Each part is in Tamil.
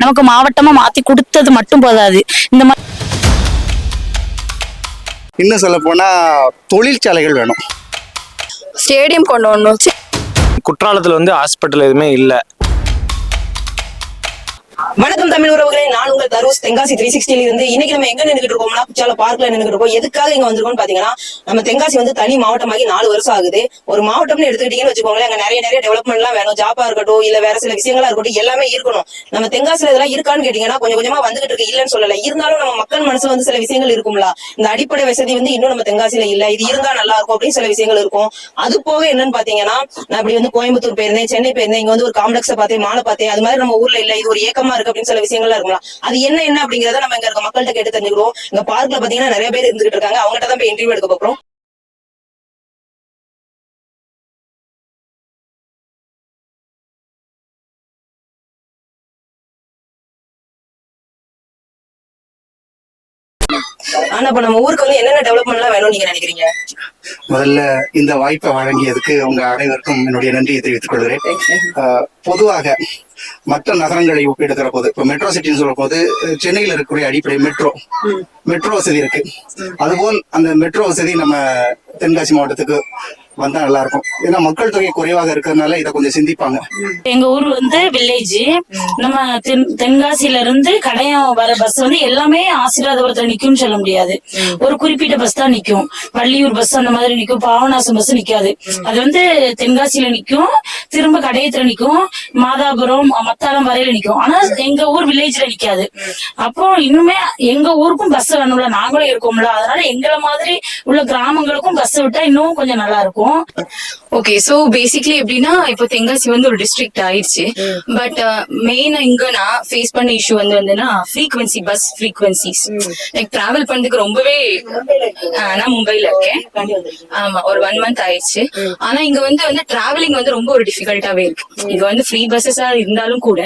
நமக்கு மாவட்டமா மாத்தி கொடுத்தது மட்டும் போதாது. இந்த மாதிரி இன்னும் சொல்ல போனா தொழிற்சாலைகள் வேணும். ஸ்டேடியம் கொண்டு வரணும். குற்றாலத்தில் வந்து ஹாஸ்பிட்டல் எதுவுமே இல்லை. வணக்கம் தமிழ் உறவுகளே நான் உங்கள் தருஸ் தென்காசி த்ரீ சிக்ஸ்டில இருந்து இன்னைக்கு நம்ம எங்க நின்றுட்டு இருக்கோம்னா குச்சால பார்க்ல நின்றுட்டு இருக்கோம். எதுக்காக இங்க வந்திருக்கோம்னு பாத்தீங்கன்னா நம்ம தென்காசி வந்து தனி மாவட்டமாகி நாலு வருஷம் ஆகுது. ஒரு மாவட்டம்னு எடுத்துக்கிட்டீங்கன்னு வச்சுக்கோங்களேன் அங்க நிறைய நிறைய டெவலப்மெண்ட் எல்லாம் வேணும். ஜாப்பா இருக்கட்டும் இல்ல வேற சில விஷயங்களா இருக்கட்டும் எல்லாமே இருக்கணும். நம்ம தென்காசில இதெல்லாம் இருக்கான்னு கேட்டீங்கன்னா கொஞ்சம் கொஞ்சமா வந்துகிட்டு இருக்கு. இல்லன்னு சொல்லல. இருந்தாலும் நம்ம மக்கள் மனசுல வந்து சில விஷயங்கள் இருக்கும்ல. இந்த அடிப்படை வசதி வந்து இன்னும் நம்ம தென்காசியில இல்ல. இது இருந்தா நல்லா இருக்கும் அப்படின்னு சில விஷயங்கள் இருக்கும். அது போக என்னன்னு பாத்தீங்கன்னா நான் இப்படி வந்து கோயம்புத்தூர் போயிருந்தேன் சென்னை போயிருந்தேன். இங்க வந்து ஒரு காம்ப்ளெக்ஸ பார்த்தேன் மாலை பார்த்தேன். அது மாதிரி நம்ம ஊர்ல இல்ல. இது ஒரு ஏக்கமா இருக்கு அப்படின்னு சில விஷயங்கள்லாம் இருக்கும்ல. அது என்ன என்ன அப்படிங்கறத நம்ம இங்க இருக்க மக்கள்கிட்ட கேட்டு தெரிஞ்சுக்கிறோம். இங்க பார்க்ல பாத்தீங்கன்னா நிறைய பேர் இருந்துகிட்டு இருக்காங்க. அவங்ககிட்ட தான் போய் இன்டர்வியூ எடுக்க போறோம். ஆனா இப்ப நம்ம ஊருக்கு வந்து என்னென்ன டெவலப்மெண்ட் எல்லாம் வேணும்னு நீங்க நினைக்கிறீங்க? முதல்ல இந்த வாய்ப்பை வழங்கியதுக்கு உங்க அனைவருக்கும் என்னுடைய நன்றியை தெரிவித்துக் கொள்கிறேன். பொதுவாக மற்ற நகரங்களை ஒப்பிடுகிற போது இப்ப மெட்ரோ சிட்டின்னு சொல்லும் போது சென்னையில் இருக்கக்கூடிய அடிப்படை மெட்ரோ மெட்ரோ வசதி இருக்கு. அதுபோல் அந்த மெட்ரோ வசதி நம்ம தென்காசி மாவட்டத்துக்கு வந்தா நல்லா இருக்கும் ஏன்னா மக்கள் தொகை குறைவாக இருக்கிறதுனால இதை கொஞ்சம் சிந்திப்பாங்க. எங்க ஊர் வந்து வில்லேஜ் நம்ம தென் தென்காசியில இருந்து கடையம் வர பஸ் வந்து எல்லாமே ஆசீர்வாதபுரத்துல நிக்கும்னு சொல்ல முடியாது. ஒரு குறிப்பிட்ட பஸ் தான் நிக்கும். வள்ளியூர் பஸ் அந்த மாதிரி நிக்கும். பாவநாசம் பஸ் நிக்காது. அது வந்து தென்காசியில நிக்கும். திரும்ப கடையத்துல நிக்கும். மாதாபுரம் மத்தாளம் வரையில நிக்கும். ஆனா எங்க ஊர் வில்லேஜ்ல நிக்காது. அப்போ இன்னுமே எங்க ஊருக்கும் பஸ் வேணும்ல நாங்களும் இருக்கோம்ல. அதனால எங்களை மாதிரி உள்ள கிராமங்களுக்கும் பஸ் விட்டா இன்னும் கொஞ்சம் நல்லா இருக்கும். ஓகே சோ பேசிக்லி எப்படின்னா இப்போ தென்காசி வந்து ஒரு டிஸ்ட்ரிக்ட் ஆயிடுச்சு. பட் மெயினா இங்க நான் ஃபேஸ் பண்ண இஷ்யூ வந்து வந்துன்னா frequency bus frequencies like travel பண்றதுக்கு ரொம்பவே நான் மும்பைல இருக்கேன். ஆமா ஒரு ஒன் மந்த் ஆயிடுச்சு. ஆனா இங்க வந்து வந்து டிராவலிங் வந்து ரொம்ப ஒரு டிஃபிகல்ட்டாவே இருக்கு. இங்க வந்து ஃப்ரீ பஸ்ஸஸா இருந்தாலும் கூட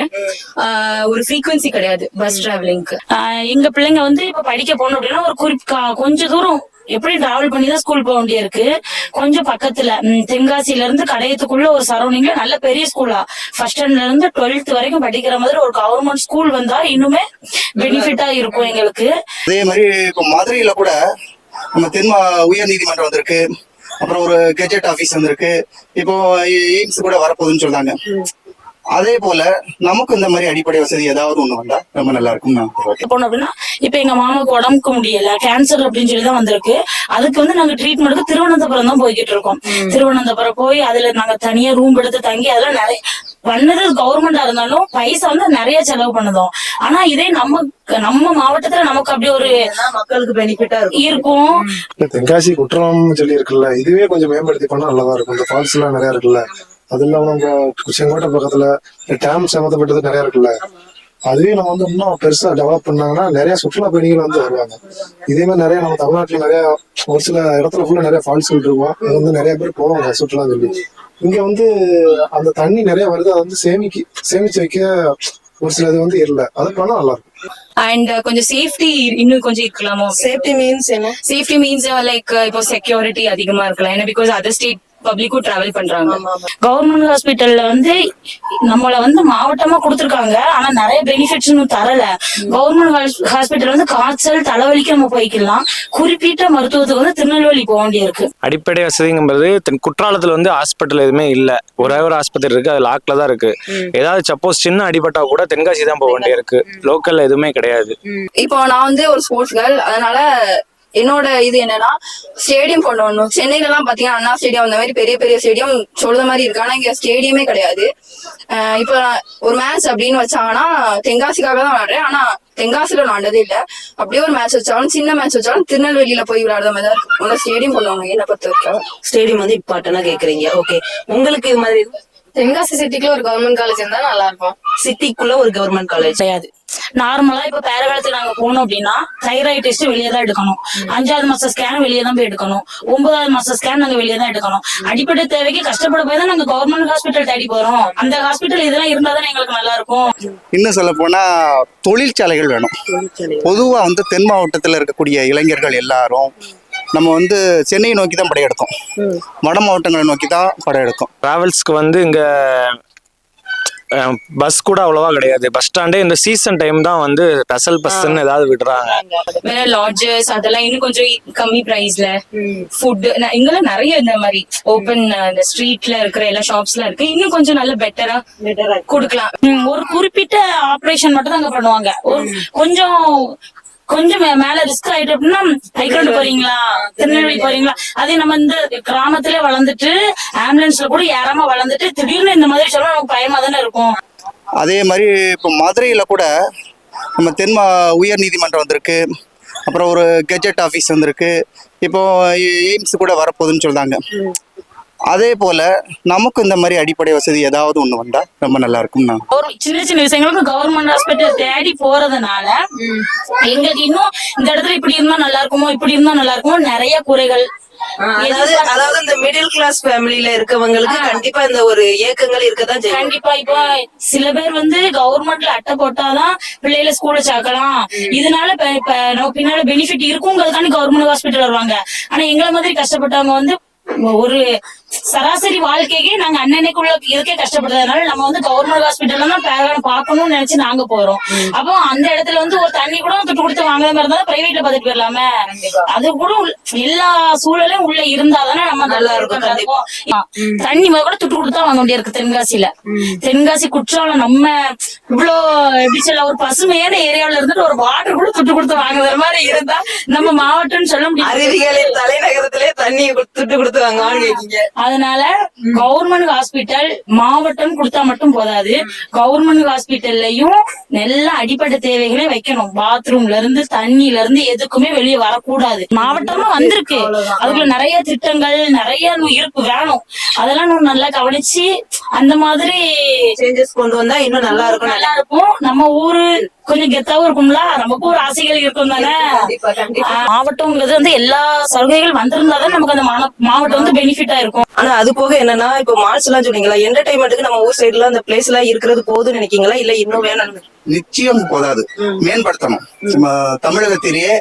ஒரு ஃப்ரீக்வன்சி கிடையாது பஸ் டிராவலிங்க்கு ஆஹ் எங்க பிள்ளைங்க வந்து இப்ப படிக்க போகணும் அப்படின்னா ஒரு குறிப்பா கொஞ்ச தூரம் எப்படி டிராவல் பண்ணி தான் ஸ்கூல் போக வேண்டிய இருக்கு கொஞ்சம் பக்கத்துல தென்காசியில இருந்து கடையத்துக்குள்ள ஒரு சரௌண்டிங்ல நல்ல பெரிய ஸ்கூலா ஃபர்ஸ்ட் ஸ்டாண்டர்ட்ல இருந்து டுவெல்த் வரைக்கும் படிக்கிற மாதிரி ஒரு கவர்மெண்ட் ஸ்கூல் வந்தா இன்னுமே பெனிஃபிட்டா இருக்கும் எங்களுக்கு. அதே மாதிரி இப்போ மதுரையில கூட நம்ம தென் உயர் நீதிமன்றம் வந்திருக்கு. அப்புறம் ஒரு கெஜெட் ஆபீஸ் வந்திருக்கு. இப்போ எய்ம்ஸ் கூட வரப்போகுதுன்னு சொல்றாங்க. அதே போல நமக்கு இந்த மாதிரி அடிப்படை வசதி ஏதாவது ஒண்ணு வந்தா ரொம்ப நல்லா இருக்கும் நான் சொல்றேன். போனோம் அப்படின்னா இப்ப எங்க மாமாவுக்கு உடம்புக்கு முடியல கேன்சர் அப்படின்னு சொல்லி தான் வந்திருக்கு. அதுக்கு வந்து நாங்க ட்ரீட்மெண்ட்டுக்கு திருவனந்தபுரம் தான் போய்கிட்டு இருக்கோம். திருவனந்தபுரம் போய் அதுல நாங்க தனியா ரூம் எடுத்து தங்கி அதெல்லாம் நிறைய பண்ணது கவர்மெண்டா இருந்தாலும் பைசா வந்து நிறைய செலவு பண்ணுதோம். ஆனா இதே நம்ம நம்ம மாவட்டத்துல நமக்கு அப்படி ஒரு மக்களுக்கு பெனிஃபிட்டா இருக்கும். தென்காசி குற்றாலம்னு சொல்லி இருக்குல்ல இதுவே கொஞ்சம் மேம்படுத்தி பண்ணா நல்லதா இருக்கும். இந்த ஃபால்ஸ் எல்லாம் நிறைய இருக்குல்ல. அது இல்லாம நம்ம செங்கோட்டை பக்கத்துல டேம் சம்மந்தப்பட்டது நிறைய இருக்குல்ல. அதுவே நம்ம வந்து இன்னும் பெருசா டெவலப் பண்ணாங்கன்னா நிறைய சுற்றுலா பயணிகள் வந்து வருவாங்க. இதே மாதிரி நிறைய நம்ம தமிழ்நாட்டுல நிறைய ஒரு சில இடத்துல ஃபுல்லா நிறைய ஃபால்ஸ்கள் இருக்கும். அது வந்து நிறைய பேர் போவாங்க சுற்றுலா சொல்லி இங்க வந்து அந்த தண்ணி நிறைய வருது. அதை வந்து சேமிக்க சேமிச்சு வைக்க ஒரு சிலது வந்து இல்லை. அது பண்ணா நல்லா இருக்கும். அண்ட் கொஞ்சம் சேஃப்டி இன்னும் கொஞ்சம் இருக்கலாமோ? சேஃப்டி மீன்ஸ் என்ன? சேஃப்டி மீன்ஸ் லைக் இப்போ செக்யூரிட்டி அதிகமா இருக்கலாம். ஏன்னா பிகாஸ் அதர் ஸ்டேட் பப்ளிக்கும் டிராவல் பண்றாங்க. கவர்மெண்ட் ஹாஸ்பிட்டல்ல வந்து நம்மள வந்து மாவட்டமா கொடுத்துருக்காங்க. ஆனா நிறைய பெனிஃபிட்ஸ் தரல. கவர்மெண்ட் ஹாஸ்பிட்டல் வந்து காய்ச்சல் தலைவலிக்கு நம்ம போய்க்கலாம். குறிப்பிட்ட மருத்துவத்துக்கு வந்து திருநெல்வேலி போக வேண்டியிருக்கு. அடிப்படை வசதிங்கிறது தென் குற்றாலத்தில் வந்து ஹாஸ்பிட்டல் எதுவுமே இல்லை. ஒரே ஒரு ஆஸ்பத்திரி இருக்கு அது லாக்ல தான் இருக்கு. ஏதாவது சப்போஸ் சின்ன அடிபட்டா கூட தென்காசி தான் போக வேண்டிய இருக்கு லோக்கல்ல எதுவுமே கிடையாது. இப்போ நான் வந்து ஒரு ஸ்போர்ட்ஸ் கேர்ள் அதனால என்னோட இது என்னன்னா ஸ்டேடியம் கொண்டு வரணும். சென்னையில எல்லாம் பாத்தீங்கன்னா அண்ணா ஸ்டேடியம் அந்த மாதிரி பெரிய பெரிய ஸ்டேடியம் சொல்ற மாதிரி இருக்கு. ஆனா இங்க ஸ்டேடியமே கிடையாது. இப்போ ஒரு மேட்ச் அப்படின்னு வச்சாங்கன்னா தென்காசிக்காக தான் விளையாடுறேன். ஆனா தென்காசியில விளையாண்டதே இல்ல. அப்படியே ஒரு மேட்ச் வச்சாலும் சின்ன மேட்ச் வச்சாலும் திருநெல்வேலியில போய் விளையாடுற மாதிரி தான் இருக்கு உங்க ஸ்டேடியம் கொண்டு வாங்க. என்ன பொறுத்த வரைக்கும். ஸ்டேடியம் வந்து இம்பார்ட்டனா கேக்குறீங்க. ஓகே உங்களுக்கு இது மாதிரி தென்காசி சிட்டிக்குள்ள ஒரு கவர்மெண்ட் காலேஜ் இருந்தா நல்லா இருக்கும். சிட்டிக்குள்ள ஒரு கவர்மெண்ட் காலேஜ் கிடையாது. நார்மலா இப்ப பேரகாலத்துக்கு நாங்க போனோம் அப்படின்னா தைராய்டு டெஸ்ட் வெளியே தான் எடுக்கணும். அஞ்சாவது மாசம் ஸ்கேன் வெளியே தான் போய் எடுக்கணும். ஒன்பதாவது மாசம் ஸ்கேன் நாங்க வெளியே தான் எடுக்கணும். அடிப்படை தேவைக்கு கஷ்டப்பட போய் தான் நாங்க கவர்மெண்ட் ஹாஸ்பிட்டல் தேடி போறோம். அந்த ஹாஸ்பிட்டல் இதெல்லாம் இருந்தா தான் எங்களுக்கு நல்லா இருக்கும். இன்னும் சொல்ல போனா தொழிற்சாலைகள் வேணும். பொதுவா வந்து தென் மாவட்டத்துல இருக்கக்கூடிய இளைஞர்கள் எல்லாரும் நம்ம வந்து சென்னையை நோக்கி தான் படையெடுத்தோம். வட மாவட்டங்களை நோக்கி தான் படையெடுத்தோம் டிராவல்ஸ்க்கு வந்து இங்க பஸ் கூட அவ்வளவா கிடையாது. பஸ் ஸ்டாண்டே இந்த சீசன் டைம் தான் வந்து ஸ்பெஷல் பஸ்ன்னு ஏதாவது விடுறாங்க. வேற லாட்ஜஸ் அதெல்லாம் இன்னும் கொஞ்சம் கம்மி பிரைஸ்ல ஃபுட் இங்கெல்லாம் நிறைய இந்த மாதிரி ஓபன் இந்த ஸ்ட்ரீட்ல இருக்கிற எல்லா ஷாப்ஸ்ல இருக்கு. இன்னும் கொஞ்சம் நல்ல பெட்டரா கொடுக்கலாம். ஒரு குறிப்பிட்ட ஆபரேஷன் மட்டும் தான் அங்க பண்ணுவாங்க. கொஞ்சம் கொஞ்சம் மேல ரிஸ்க் ஆயிட்டு அப்படின்னா ஹைகிரவுண்ட் போறீங்களா? திருநெல்வேலி போறீங்களா? அதே நம்ம இந்த கிராமத்திலே வளர்ந்துட்டு ஆம்புலன்ஸ்ல கூட ஏறாம வளர்ந்துட்டு திடீர்னு இந்த மாதிரி சொல்ல நமக்கு பயமா தானே இருக்கும். அதே மாதிரி இப்போ மதுரையில் கூட நம்ம தென் மா- உயர் நீதிமன்றம் வந்திருக்கு. அப்புறம் ஒரு கெஜெட் ஆஃபீஸ் வந்திருக்கு. இப்போ எய்ம்ஸ் கூட வரப்போகுதுன்னு சொல்றாங்க. அதே போல நமக்கு இந்த மாதிரி அடிப்படை வசதி ஏதாவது ஒன்று வந்தா ரொம்ப நல்லா இருக்கும் நான் ஒரு சின்ன சின்ன விஷயங்களுக்கு கவர்மெண்ட் ஹாஸ்பிட்டல் தேடி போறதுனால எங்களுக்கு இன்னும் இந்த இடத்துல இப்படி இருந்தா நல்லா இருக்குமோ இப்படி இருந்தா நல்லா இருக்குமோ நிறைய குறைகள். அதாவது அதாவது இந்த மிடில் கிளாஸ் ஃபேமிலில இருக்கவங்களுக்கு கண்டிப்பா இந்த ஒரு ஏக்கங்கள் இருக்கதான் செய்யும். கண்டிப்பா இப்போ சில பேர் வந்து கவர்மெண்ட்ல அட்டை போட்டாதான் பிள்ளைகளை ஸ்கூல்ல சேர்க்கலாம். இதனால இப்ப பின்னால பெனிஃபிட் இருக்குங்கிறதுக்காண்டி கவர்மெண்ட் ஹாஸ்பிட்டல் வருவாங்க. ஆனா எங்களை மாதிரி கஷ்டப்பட்டவங்க வந்து ஒரு சராசரி வாழ்க்கைக்கு நாங்க அன்னன்னைக்குள்ள இதுக்கே கஷ்டப்படுறதுனால நம்ம வந்து கவர்மெண்ட் ஹாஸ்பிட்டல்ல தான் பேரகான பார்க்கணும்னு நினைச்சு நாங்க போறோம். அப்போ அந்த இடத்துல வந்து ஒரு தண்ணி கூட துட்டு கொடுத்து வாங்குற மாதிரி இருந்தா பிரைவேட்ல பார்த்துட்டு போயிடலாமே. அது கூட எல்லா சூழலும் உள்ள இருந்தாதானே நம்ம நல்லா இருக்கும். கண்டிப்பா. தண்ணி கூட துட்டு கொடுத்தா வாங்க வேண்டியிருக்கு தென்காசியில. தென்காசி குற்றாலம் நம்ம இவ்வளோ எப்படி சொல்ல ஒரு பசுமையான ஏரியாவுல இருந்துட்டு ஒரு வாட்டர் கூட துட்டு கொடுத்து வாங்குற மாதிரி இருந்தா நம்ம மாவட்டம்னு சொல்ல முடியாது. அருவிகளின் தலைநகரத்திலே தண்ணி துட்டு கொடுத்து கேக்கீங்க அதனால கவர்மெண்ட் ஹாஸ்பிட்டல் மாவட்டம் கொடுத்தா மட்டும் போதாது. கவர்மெண்ட் ஹாஸ்பிட்டல்லையும் நல்ல அடிப்படை தேவைகளை வைக்கணும். பாத்ரூம்ல இருந்து தண்ணில இருந்து எதுக்குமே வெளியே வரக்கூடாது. மாவட்டமா வந்திருக்கு. அதுக்குள்ள நிறைய திட்டங்கள் நிறைய இருக்கு வேணும். அதெல்லாம் நம்ம நல்லா கவனிச்சு அந்த மாதிரி சேஞ்சஸ் கொண்டு வந்தா இன்னும் நல்லா இருக்கும் நல்லா இருக்கும். நம்ம ஊரு கொஞ்சம் கெத்தாவும் இருக்கும்ல? நமக்கும் ஒரு ஆசைகள் இருக்கும் தானே? மாவட்டம்ங்கிறது வந்து எல்லா சலுகைகள் வந்திருந்தாதான் நமக்கு அந்த மாவ- மாவட்டம் வந்து பெனிஃபிட்டா இருக்கும். ஆனா அது போக என்னன்னா இப்போ மால்ஸ் எல்லாம் சொன்னீங்களா என்டர்டைன்மெண்ட்டுக்கு நம்ம ஊர் சைடுல அந்த பிளேஸ் எல்லாம் இருக்கிறது போதும்னு நினைக்கீங்களா? இல்ல இன்னும் வேணும் நிச்சயம் போதாது. மேம்படுத்தணும். நம்ம தமிழகத்திலேயே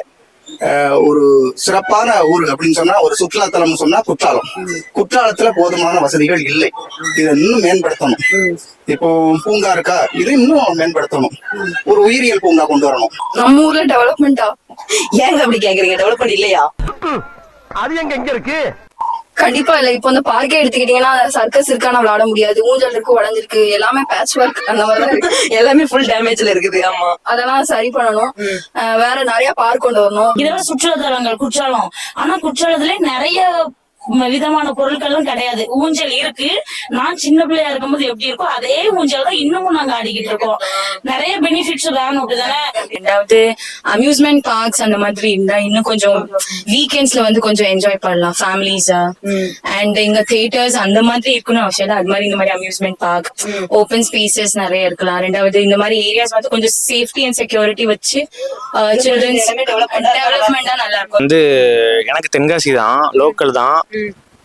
ஒரு சிறப்பான ஊர் அப்படின்னு சொன்னா ஒரு சுற்றுலா தலம் சொன்னா குற்றாலம். குற்றாலத்துல போதுமான வசதிகள் இல்லை. இதை இன்னும் மேம்படுத்தணும். இப்போ பூங்கா இருக்கா? இது இன்னும் மேம்படுத்தணும். ஒரு உயிரியல் பூங்கா கொண்டு வரணும். நம்ம ஊர்ல டெவலப்மெண்டா ஏங்க அப்படி கேக்குறீங்க? டெவலப்மெண்ட் இல்லையா? அது எங்க எங்க இருக்கு? கண்டிப்பா இல்ல இப்போ இந்த பார்க்கே எடுத்துக்கிட்டீங்கன்னா சர்க்கஸ் இருக்கான விளையாட முடியாது. ஊஞ்சல் இருக்கு உடஞ்சிருக்கு எல்லாமே பேட்ச் ஒர்க் அந்த மாதிரி எல்லாமே ஃபுல் டேமேஜ்ல இருக்குது ஆமா. அதெல்லாம் சரி பண்ணணும். அஹ் வேற நிறைய பார்க் கொண்டு வரணும். இதெல்லாம் சுற்றுலா தலங்கள் குற்றாலம். ஆனா குற்றாலத்துல நிறைய விதமான பொருட்களும் கிடையாது. ஊஞ்சல் இருக்கு. நான் சின்ன பிள்ளையா இருக்கும்போது எப்படி இருக்கோ அதே ஊஞ்சல் தான் இன்னமும் நாங்க ஆடிக்கிட்டு இருக்கோம். நிறைய பெனிஃபிட்ஸ் வேணும் அப்படிதானே? ரெண்டாவது அம்யூஸ்மெண்ட் பார்க்ஸ் அந்த மாதிரி இருந்தா இன்னும் கொஞ்சம் வீக்கெண்ட்ஸ்ல வந்து கொஞ்சம் என்ஜாய் பண்ணலாம் ஃபேமிலிஸா அண்ட் இங்க தியேட்டர்ஸ் அந்த மாதிரி இருக்கணும் அவசியம் இல்ல. அது மாதிரி இந்த மாதிரி அம்யூஸ்மெண்ட் பார்க் ஓப்பன் ஸ்பேசஸ் நிறைய இருக்கலாம். ரெண்டாவது இந்த மாதிரி ஏரியாஸ் வந்து கொஞ்சம் சேஃப்டி அண்ட் செக்யூரிட்டி வச்சு சில்ட்ரன்ஸ் டெவலப்மெண்டா நல்லா இருக்கும். வந்து எனக்கு தென்காசி தான் லோக்கல் தான்.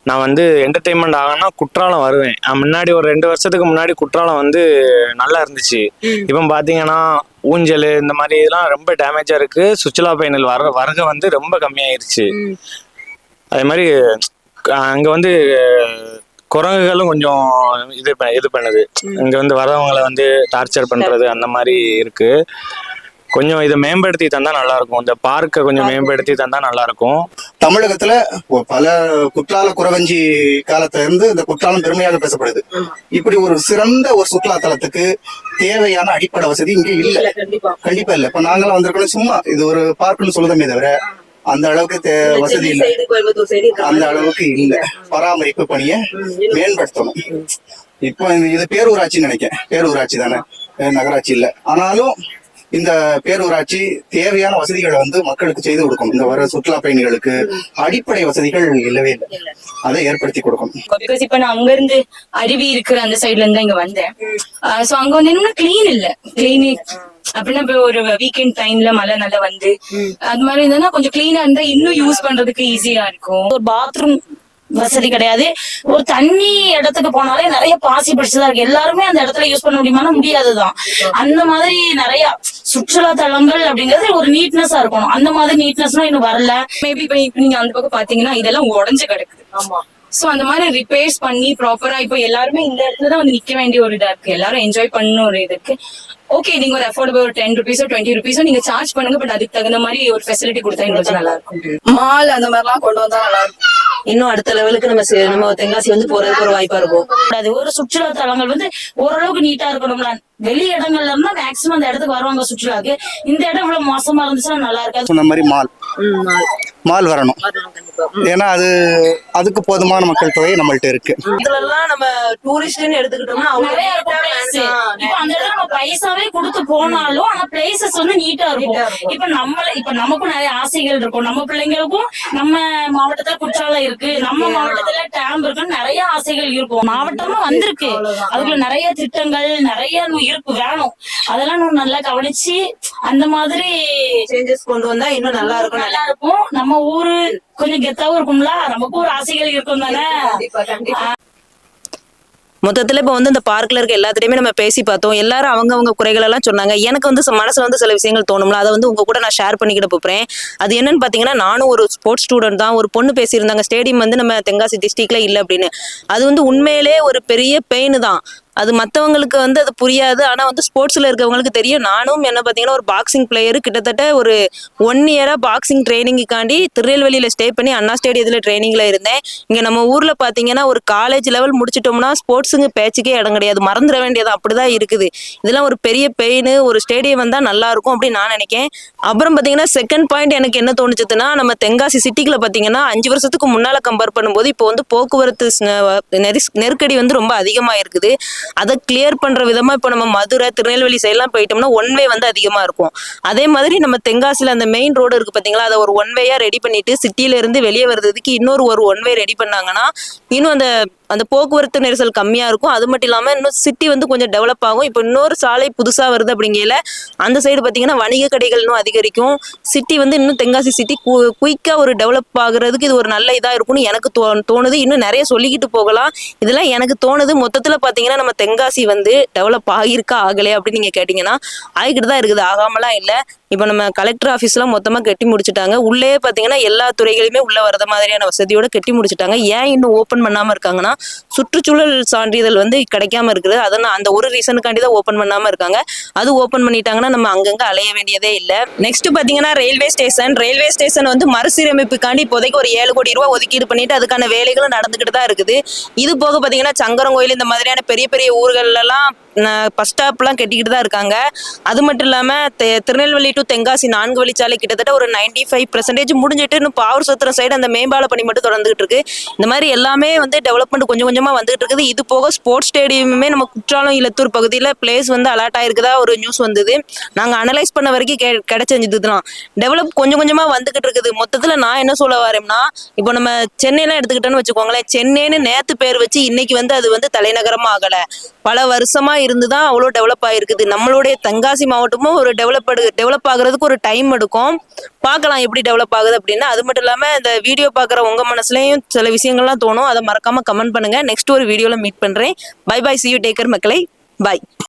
நான் வந்து என்டர்டைன்மெண்ட் ஆகணும்னா குற்றாலம் வருவேன். நான் முன்னாடி ஒரு ரெண்டு வருஷத்துக்கு முன்னாடி குற்றாலம் வந்து நல்லா இருந்துச்சு. இப்போ பார்த்தீங்கன்னா ஊஞ்சல் இந்த மாதிரி இதெல்லாம் ரொம்ப டேமேஜா இருக்கு. சுற்றுலா பயணிகள் வர வருகை வந்து ரொம்ப கம்மியாயிருச்சு. அதே மாதிரி அங்க வந்து குரங்குகளும் கொஞ்சம் இது இது பண்ணுது. இங்க வந்து வரவங்களை வந்து டார்ச்சர் பண்றது அந்த மாதிரி இருக்கு. கொஞ்சம் இதை மேம்படுத்தி தந்தா நல்லா இருக்கும் இந்த பார்க்கை கொஞ்சம் மேம்படுத்தி தந்தா நல்லா இருக்கும் தமிழகத்துல பல குற்றால குறவஞ்சி காலத்துல இருந்து இந்த குற்றாலம் பெருமையாக பேசப்படுது. இப்படி ஒரு சிறந்த ஒரு சுற்றுலா தலத்துக்கு தேவையான அடிப்படை வசதி இங்க இல்ல. கண்டிப்பா. இல்ல. இப்ப நாங்களாம் வந்திருக்கோம் சும்மா இது ஒரு பார்க்குன்னு சொல்லுதமே தவிர அந்த அளவுக்கு தே- வசதி இல்ல. அந்த அளவுக்கு இல்ல. பராமரிப்பு பணியை மேம்படுத்தணும். இப்போ இது- பேரூராட்சின்னு நினைக்கிறேன். பேரூராட்சி தானே. நகராட்சி இல்ல. ஆனாலும் இந்த பேரூராட்சி தேவையான வசதிகளை வந்து மக்களுக்கு செய்து கொடுக்கும். இந்த வர சுற்றுலா பயணிகளுக்கு அடிப்படை வசதிகள் இல்லவே இல்லை. அதை ஏற்படுத்தி கொடுக்கும். பிகாஸ் இப்ப நான் அங்க இருந்து அருவி இருக்கிற அந்த சைடுல இருந்து இங்க வந்தேன். சோ அங்க வந்து என்னன்னா கிளீன் இல்ல. கிளீன் அப்படின்னா இப்ப ஒரு வீக்கெண்ட் டைம்ல மழை நல்லா வந்து அது மாதிரி இருந்தா கொஞ்சம் கிளீனா இருந்தா இன்னும் யூஸ் பண்றதுக்கு ஈஸியா இருக்கும். ஒரு பாத்ரூம் வசதி கிடையாது. ஒரு தண்ணி இடத்துக்கு போனாலே நிறைய பாசி பிடிச்சதா இருக்கு. எல்லாருமே அந்த இடத்துல யூஸ் பண்ண முடியுமானா முடியாதுதான். அந்த மாதிரி நிறைய சுற்றுலா தலங்கள் அப்படிங்கிறது ஒரு நீட்னஸா இருக்கணும். அந்த மாதிரி நீட்னஸ்லாம் இன்னும் வரல. மேபி இப்ப நீங்க அந்த பக்கம் பாத்தீங்கன்னா இதெல்லாம் உடஞ்சு கிடக்குது. ஆமா. சோ அந்த மாதிரி ரிப்பேர்ஸ் பண்ணி ப்ராப்பரா இப்போ எல்லாருமே இந்த இடத்துல தான் வந்து நிக்க வேண்டிய ஒரு இதா இருக்கு. எல்லாரும் என்ஜாய் பண்ணணும் ஒரு இது இருக்கு. ஓகே நீங்க ஒரு அஃபோர்டபுள் ஒரு டென் ருபீஸோ டுவெண்ட்டி ருபீஸோ நீங்க சார்ஜ் பண்ணுங்க பட் அதுக்கு தகுந்த மாதிரி ஒரு ஃபெசிலிட்டி கொடுத்தா எங்களுக்கு நல்லா இருக்கும். மால் அந்த மாதிரிலாம் கொண்டு வந்தா நல்லா இருக்கும். இன்னும் அடுத்த லெவலுக்கு நம்ம நம்ம தென்காசி வந்து போறதுக்கு ஒரு வாய்ப்பா இருக்கும். கூடாது ஒரு சுற்றுலா தலங்கள் வந்து ஓரளவுக்கு நீட்டா இருக்கணும்ல. வெளி இடங்கள்ல இருந்தா மேக்சிமம் அந்த இடத்துக்கு வருவாங்க சுற்றுலாக்கு. இந்த இடம் இவ்வளவு மோசமா இருந்துச்சுன்னா நல்லா இருக்காது. சொன்ன மாதிரி மால். மால். வரணும். ஏன்னா அது அதுக்கு போதுமான மக்கள் தொகை நம்மள்ட்ட இருக்கு. இதுல எல்லாம் நம்ம டூரிஸ்ட்னு எடுத்துக்கிட்டோம்னா அவங்க நிறைய இருக்கும். place. இப்ப அந்த இடத்துல நம்ம பைசாவே கொடுத்து போனாலும் ஆனா பிளேசஸ் வந்து நீட்டா இருக்கும். இப்ப நம்மள இப்ப நமக்கும் நிறைய ஆசைகள் இருக்கும். நம்ம பிள்ளைங்களுக்கும் நம்ம மாவட்டத்துல குற்றாலம் இருக்கு. நம்ம மாவட்டத்துல டேம் இருக்குன்னு நிறைய ஆசைகள் இருக்கும். மாவட்டமா வந்திருக்கு. அதுக்குள்ள நிறைய திட்டங்கள் நிறைய இருக்கு வேணும். அதெல்லாம் இன்னும் நல்லா கவனிச்சு அந்த மாதிரி சேஞ்சஸ் கொண்டு வந்தா இன்னும் நல்லா இருக்கும். நல்லா இருக்கும். நம்ம ஊரு கொஞ்சம் கெத்தாவும் இருக்கும்ல? நமக்கும் ஒரு ஆசைகள் இருக்கும் தானே? மொத்தத்துல இப்ப வந்து இந்த பார்க்ல இருக்க எல்லாத்துலயுமே நம்ம பேசி பார்த்தோம். எல்லாரும் அவங்க அவங்க குறைகள் எல்லாம் சொன்னாங்க. எனக்கு வந்து மனசுல வந்து சில விஷயங்கள் தோணும்ல. அதை வந்து உங்க கூட நான் ஷேர் பண்ணிக்கிட்டு போறேன். அது என்னன்னு பாத்தீங்கன்னா நானும் ஒரு ஸ்போர்ட்ஸ் ஸ்டூடெண்ட் தான். ஒரு பொண்ணு பேசியிருந்தாங்க. ஸ்டேடியம் வந்து நம்ம தென்காசி டிஸ்ட்ரிக்ட்ல இல்ல அப்படின்னு. அது வந்து உண்மையிலே ஒரு பெரிய பெயின் தான். அது மற்றவங்களுக்கு வந்து அது புரியாது. ஆனால் வந்து ஸ்போர்ட்ஸில் இருக்கவங்களுக்கு தெரியும். நானும் என்ன பார்த்தீங்கன்னா ஒரு பாக்ஸிங் பிளேயர் கிட்டத்தட்ட ஒரு ஒன் இயராக பாக்ஸிங் ட்ரைனிங்குக்காண்டி திருநெல்வேலியில் ஸ்டே பண்ணி அண்ணா ஸ்டேடியத்தில் ட்ரைனிங்கில் இருந்தேன். இங்கே நம்ம ஊரில் பார்த்தீங்கன்னா ஒரு காலேஜ் லெவல் முடிச்சிட்டோம்னா ஸ்போர்ட்ஸுங்க பேச்சுக்கே இடம் கிடையாது. மறந்துட வேண்டியது அப்படிதான் இருக்குது. இதெல்லாம் ஒரு பெரிய பெயின் ஒரு ஸ்டேடியம் வந்தால் நல்லா இருக்கும் அப்படின்னு நான் நினைக்கேன். அப்புறம் பார்த்தீங்கன்னா செகண்ட் பாயிண்ட் எனக்கு என்ன தோணுச்சதுன்னா நம்ம தென்காசி சிட்டிக்குள்ள பார்த்தீங்கன்னா அஞ்சு வருஷத்துக்கு முன்னால் கம்பேர் பண்ணும்போது இப்போ வந்து போக்குவரத்து நெரிஸ்- நெருக்கடி வந்து ரொம்ப அதிகமாக இருக்குது அதை கிளியர் பண்ற விதமா இப்போ நம்ம மதுரை திருநெல்வேலி சைட்லாம் போயிட்டோம்னா ஒன் வே வந்து அதிகமா இருக்கும். அதே மாதிரி நம்ம தென்காசியில அந்த மெயின் ரோடு இருக்கு பாத்தீங்களா? அதை ஒரு ஒன் வேயா ரெடி பண்ணிட்டு சிட்டில இருந்து வெளியே வர்றதுக்கு இன்னொரு ஒரு ஒன் வே ரெடி பண்ணாங்கன்னா இன்னும் அந்த அந்த போக்குவரத்து நெரிசல் கம்மியா இருக்கும். அது மட்டும் இல்லாம இன்னும் சிட்டி வந்து கொஞ்சம் டெவலப் ஆகும். இப்போ இன்னொரு சாலை புதுசா வருது அப்படிங்கல அந்த சைடு பாத்தீங்கன்னா வணிக கடைகள் இன்னும் அதிகரிக்கும். சிட்டி வந்து இன்னும் தென்காசி சிட்டி குயிக்கா ஒரு டெவலப் ஆகுறதுக்கு இது ஒரு நல்ல இதா இருக்கும்னு எனக்கு தோ தோணுது. இன்னும் நிறைய சொல்லிக்கிட்டு போகலாம். இதெல்லாம் எனக்கு தோணுது. மொத்தத்துல பாத்தீங்கன்னா நம்ம தென்காசி வந்து டெவலப் ஆகியிருக்கா ஆகலையா அப்படின்னு நீங்க கேட்டீங்கன்னா ஆகிக்கிட்டு தான் இருக்குது. ஆகாமலாம் இல்லை. இப்போ நம்ம கலெக்டர் ஆஃபீஸ்லாம் மொத்தமாக கட்டி முடிச்சிட்டாங்க. உள்ளே பார்த்தீங்கன்னா எல்லா துறைகளையுமே உள்ள வரத மாதிரியான வசதியோட கட்டி முடிச்சிட்டாங்க. ஏன் இன்னும் ஓப்பன் பண்ணாமல் இருக்காங்கன்னா சுற்றுச்சூழல் சான்றிதழ் வந்து கிடைக்காம இருக்குது. அதனால் அந்த ஒரு ரீசனுக்காண்டி தான் ஓப்பன் பண்ணாமல் இருக்காங்க. அது ஓப்பன் பண்ணிட்டாங்கன்னா நம்ம அங்கங்கே அலைய வேண்டியதே இல்லை. நெக்ஸ்ட் பார்த்தீங்கன்னா ரயில்வே ஸ்டேஷன் ரயில்வே ஸ்டேஷன் வந்து மறுசீரமைப்புக்காண்டி இப்போதைக்கு ஒரு ஏழு கோடி ரூபா ஒதுக்கீடு பண்ணிட்டு அதுக்கான வேலைகளும் நடந்துக்கிட்டு தான் இருக்குது. இது போக பார்த்தீங்கன்னா சங்கரங்கோயில் இந்த மாதிரியான பெரிய பெரிய ஊர்களெல்லாம் பஸ் ஸ்டாப்லாம் கட்டிக்கிட்டு தான் இருக்காங்க. அது மட்டும் இல்லாமல் தெ- திருநெல்வேலி டு தென்காசி நான்கு வழிச்சாலை கிட்டத்தட்ட ஒரு 95% ஃபைவ் பர்சன்டேஜ் முடிஞ்சிட்டு இன்னும் பாவூர் சத்திரம் சைடு அந்த மேம்பால பணி மட்டும் தொடர்ந்துகிட்டு இருக்கு. இந்த மாதிரி எல்லாமே வந்து டெவலப்மெண்ட் கொஞ்சம் கொஞ்சமாக வந்துகிட்டு இருக்குது. இது போக ஸ்போர்ட்ஸ் ஸ்டேடியமுமே நம்ம குற்றாலம் இலத்தூர் பகுதியில் பிளேஸ் வந்து அலாட் ஆயிருக்குதா ஒரு நியூஸ் வந்தது. நாங்கள் அனலைஸ் பண்ண வரைக்கும் கெ- கிடைச்ச இதுதான். டெவலப் கொஞ்சம் கொஞ்சமாக வந்துகிட்டு இருக்குது. மொத்தத்தில் நான் என்ன சொல்ல வரேன்னா இப்போ நம்ம சென்னையெல்லாம் எடுத்துக்கிட்டோன்னு வச்சுக்கோங்களேன். சென்னைன்னு நேற்று பேர் வச்சு இன்னைக்கு வந்து அது வந்து தலைநகரமாக ஆகலை. பல வருஷமா இருந்துதான் அவ்வளோ டெவலப் ஆயிருக்குது. நம்மளுடைய தென்காசி மாவட்டமும் ஒரு டெவலப் டெவலப் ஆகுறதுக்கு ஒரு டைம் எடுக்கும். பார்க்கலாம் எப்படி டெவலப் ஆகுது அப்படின்னு அது மட்டும் இல்லாம இந்த வீடியோ பார்க்குற உங்க மனசுலயும் சில விஷயங்கள்லாம் தோணும். அதை மறக்காம கமெண்ட் பண்ணுங்க. நெக்ஸ்ட் ஒரு வீடியோல மீட் பண்றேன். Bye bye see you take care மக்களை. பை